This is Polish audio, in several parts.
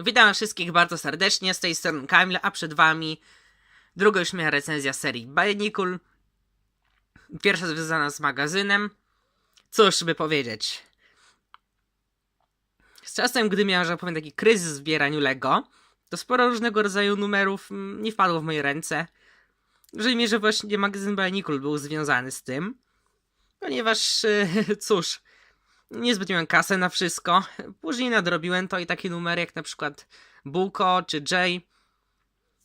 Witam wszystkich bardzo serdecznie, z tej strony Kamil, a przed wami druga już moja recenzja serii Bajnikul. Pierwsza związana z magazynem. Cóż by powiedzieć. Z czasem, gdy miałem, że tak powiem, taki kryzys w zbieraniu Lego, to sporo różnego rodzaju numerów nie wpadło w moje ręce. Jeżeli mi, że właśnie magazyn Bajnikul był związany z tym. Ponieważ, e, cóż, niezbyt miałem kasę na wszystko. Później nadrobiłem to i takie numery jak na przykład Buko czy Jay.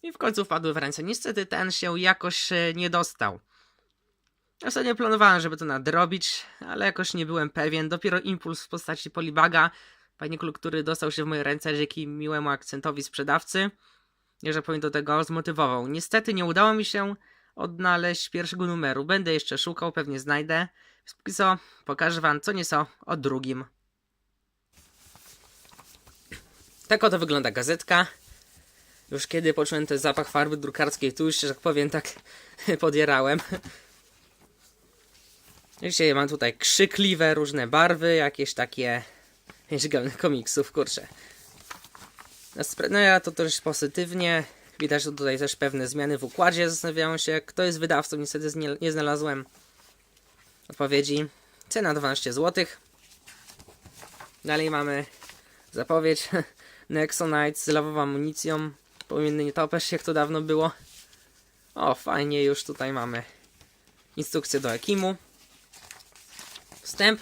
I w końcu wpadły w ręce. Niestety ten się jakoś e, nie dostał. Ostatnio planowałem, żeby to nadrobić, ale jakoś nie byłem pewien. Dopiero impuls w postaci Polibaga, panikul, który dostał się w moje ręce dzięki miłemu akcentowi sprzedawcy, że powiem do tego zmotywował. Niestety nie udało mi się odnaleźć pierwszego numeru. Będę jeszcze szukał, pewnie znajdę. Póki co pokażę wam co nieco o drugim. Tak oto wygląda gazetka. Już kiedy poczułem ten zapach farby drukarskiej, tu już, że tak powiem, tak podierałem. Dzisiaj mam tutaj krzykliwe różne barwy, jakieś takie źgalne komiksów, kurczę. No, ja to też pozytywnie. Widać tutaj też pewne zmiany w układzie. Zastanawiałem się, kto jest wydawcą. Niestety nie, nie znalazłem odpowiedzi. Cena 12 zł. Dalej mamy zapowiedź Nexonite z lawową amunicją. Pomienny nietoperz, jak to dawno było. O, fajnie, już tutaj mamy instrukcję do Ekimu. Wstęp.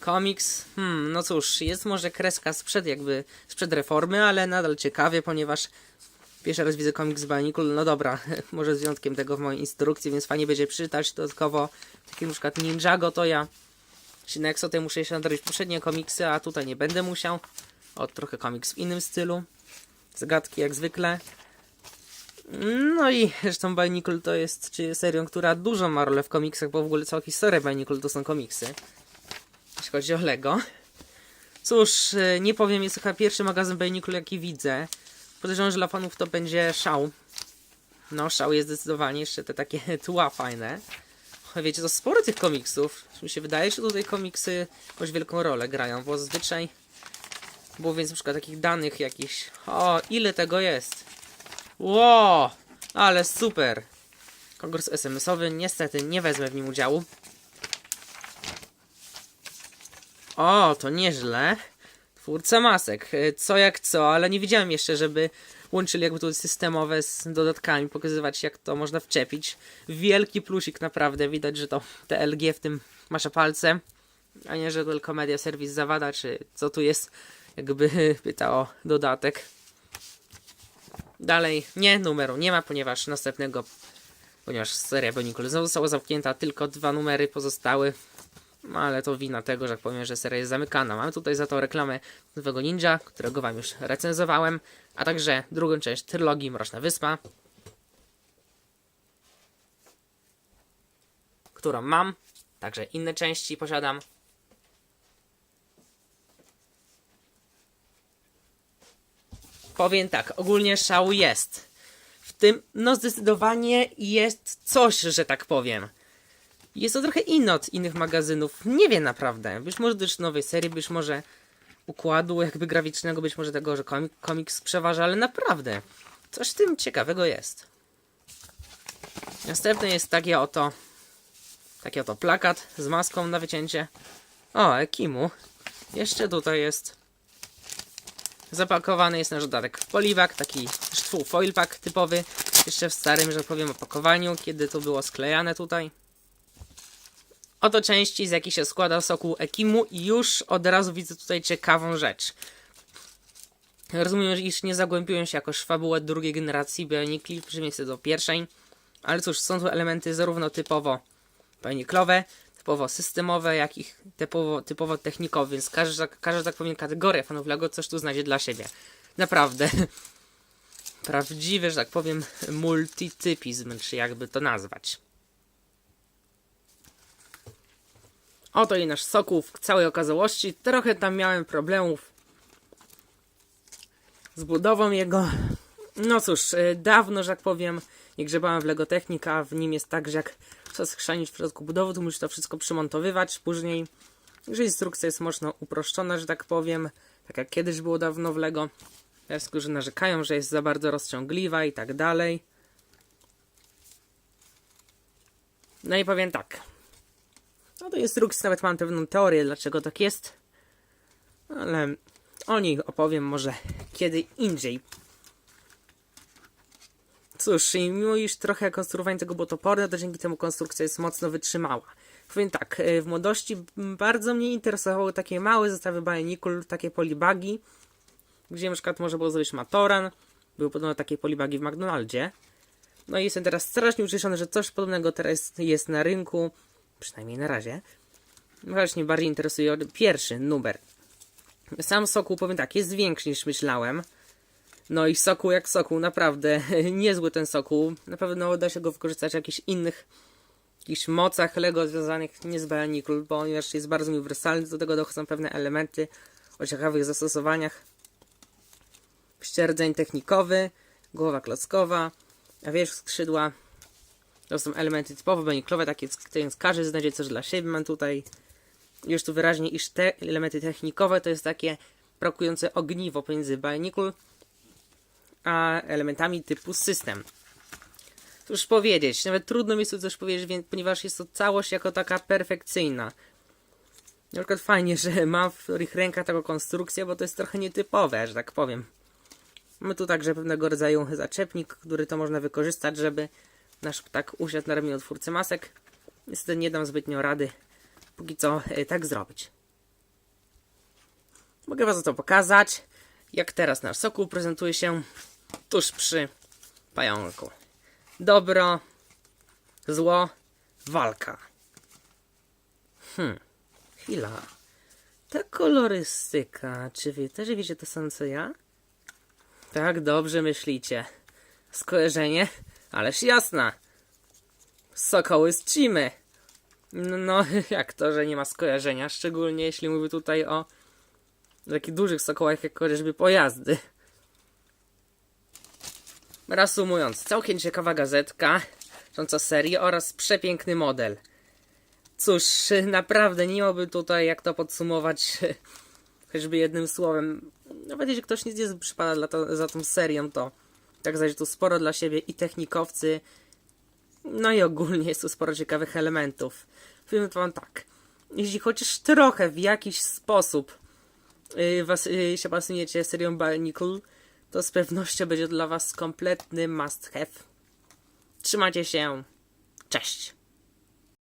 Komiks. Hmm, no cóż, jest może kreska sprzed jakby, sprzed reformy, ale nadal ciekawie, ponieważ Pierwszy raz widzę komiks z Bionicul, no dobra, może z wyjątkiem tego w mojej instrukcji, więc fajnie będzie przeczytać. Dodatkowo taki na przykład Ninjago to ja. Shinexo to muszę jeszcze nadrobić poprzednie komiksy, a tutaj nie będę musiał. O, trochę komiks w innym stylu. Zagadki jak zwykle. No i zresztą Bionicul to jest czy serią, która dużo ma rolę w komiksach, bo w ogóle cała historia Bionicul to są komiksy. Jeśli chodzi o Lego. Cóż, y, nie powiem, jest chyba pierwszy magazyn Bionicul jaki widzę. Podejrzewam, że dla fanów to będzie szał. No, szał jest zdecydowanie jeszcze te takie tła fajne. Wiecie, to sporo tych komiksów. Mi się wydaje, że tutaj komiksy jakąś wielką rolę grają, bo zazwyczaj było więc na przykład takich danych jakichś. O, ile tego jest? Ło, ale super. Konkurs SMS-owy, niestety nie wezmę w nim udziału. O, to nieźle. Twórca masek. E, Co jak co, ale nie widziałem jeszcze, żeby łączyli jakby tu systemowe z dodatkami, pokazywać jak to można wczepić. Wielki plusik naprawdę, widać, że to TLG w tym masza palce, a nie, że tylko Media Service zawada, czy co tu jest, jakby pytał o dodatek. Dalej, nie, numeru nie ma, ponieważ następnego, ponieważ seria Bionicul została zamknięta, tylko dwa numery pozostały. No, ale to wina tego, że jak powiem, że seria jest zamykana. Mamy tutaj za to reklamę nowego ninja, którego wam już recenzowałem, a także drugą część trylogii Mroczna Wyspa, którą mam, także inne części posiadam. Powiem tak, ogólnie szał jest. W tym, no zdecydowanie jest coś, że tak powiem. Jest to trochę inne od innych magazynów. Nie wiem naprawdę. Być może też nowej serii, być może układu jakby graficznego, być może tego, że komik, komiks przeważa, ale naprawdę coś w tym ciekawego jest. Następny jest taki oto taki oto plakat z maską na wycięcie. O, Ekimu. Jeszcze tutaj jest zapakowany jest nasz dodatek w poliwak, taki sztwu foil pack typowy, jeszcze w starym, że powiem, opakowaniu, kiedy to było sklejane tutaj. Oto części, z jakich się składa soku Ekimu i już od razu widzę tutaj ciekawą rzecz. Rozumiem, iż nie zagłębiłem się jakoś w fabułę drugiej generacji Bionicli, przeciwieństwie do pierwszej, ale cóż, są tu elementy zarówno typowo Bioniclowe, typowo systemowe, jak i typowo, typowo technikowe, więc każda, każda, tak powiem, kategoria fanów Lego coś tu znajdzie dla siebie. Naprawdę. Prawdziwy, że tak powiem, multitypizm, czy jakby to nazwać. Oto i nasz soków w całej okazałości. Trochę tam miałem problemów z budową jego. No cóż, y, dawno, że tak powiem, nie grzebałem w Lego Technika, w nim jest tak, że jak trzeba schrzanić w środku budowy, to musisz to wszystko przymontowywać później. Że instrukcja jest mocno uproszczona, że tak powiem. Tak jak kiedyś było dawno w Lego. Teraz którzy narzekają, że jest za bardzo rozciągliwa i tak dalej. No i powiem tak. No do instrukcji nawet mam pewną teorię, dlaczego tak jest. Ale o niej opowiem może kiedy indziej. Cóż, i mimo iż trochę konstruowanie tego było toporne, to dzięki temu konstrukcja jest mocno wytrzymała. Powiem tak, e, w młodości bardzo mnie interesowały takie małe zestawy Bionicul, takie polibagi, gdzie na przykład można było zrobić matoran. Były podobno takie polibagi w McDonaldzie. No i jestem teraz strasznie ucieszony, że coś podobnego teraz jest na rynku, przynajmniej na razie. Właśnie bardziej interesuje pierwszy numer. Sam sokół, powiem tak, jest większy niż myślałem. No i sokół jak sokół, naprawdę niezły ten sokół. Na pewno da się go wykorzystać w jakichś innych jakichś mocach Lego związanych nie z Bionicul, ponieważ jest bardzo uniwersalny, do tego dochodzą pewne elementy o ciekawych zastosowaniach. Ścierdzeń technikowy, głowa klockowa, a wierzch skrzydła. To są elementy typowo Bioniclowe, takie, więc każdy znajdzie coś dla siebie. Mam tutaj już tu wyraźnie, iż te elementy technikowe to jest takie prokujące ogniwo pomiędzy Bionicul a elementami typu system. Cóż powiedzieć, nawet trudno mi tu coś powiedzieć, ponieważ jest to całość jako taka perfekcyjna. Na przykład fajnie, że ma w ich rękach taką konstrukcję, bo to jest trochę nietypowe, że tak powiem. Mamy tu także pewnego rodzaju zaczepnik, który to można wykorzystać, żeby nasz ptak usiadł na ramieniu masek. Niestety nie dam zbytnio rady póki co e, tak zrobić. Mogę Was to pokazać, jak teraz nasz sokół prezentuje się tuż przy pająku. Dobro, zło, walka. Hmm, chwila. Ta kolorystyka, czy wy też wiecie to samo co ja? Tak, dobrze myślicie. Skojarzenie? Ależ jasna. Sokoły z Cimy. No, no, jak to, że nie ma skojarzenia? Szczególnie jeśli mówię tutaj o takich dużych sokołach, jak chociażby pojazdy. Reasumując, całkiem ciekawa gazetka, dotycząca serii oraz przepiękny model. Cóż, naprawdę nie miałbym tutaj jak to podsumować choćby jednym słowem. Nawet jeśli ktoś nic nie przypada to, za tą serią, to tak zajdzie tu sporo dla siebie i technikowcy, no i ogólnie jest tu sporo ciekawych elementów. Powiem wam tak, jeśli chociaż trochę w jakiś sposób yy, was, yy, się pasujecie serią Bionicle, to z pewnością będzie dla was kompletny must have. Trzymajcie się, cześć!